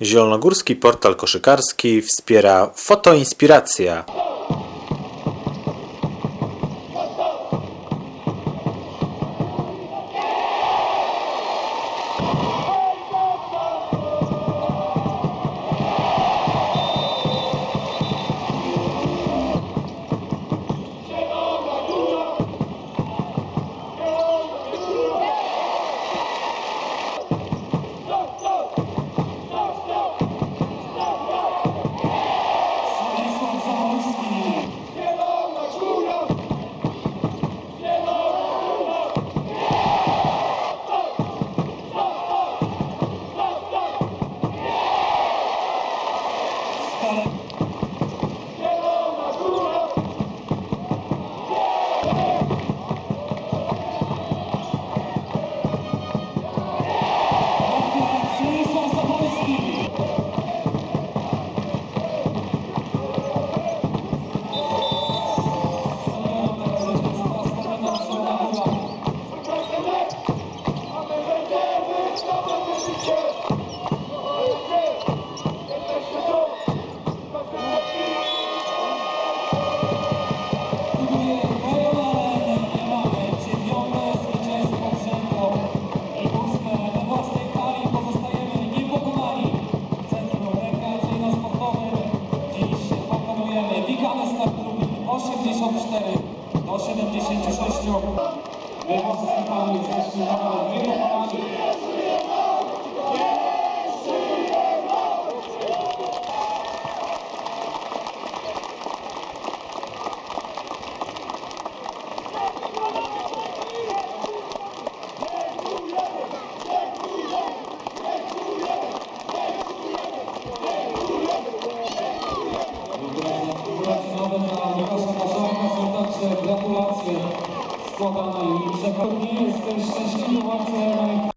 Zielonogórski portal koszykarski wspiera Fotoinspiracja. 84 do 76. Wywóz Stefanu jesteśmy nawet dwie pokonani. Gratulacje dla Łukasza Kaszanka są także gratulacje składane i przekazanie. Jestem szczęśliwy bardzo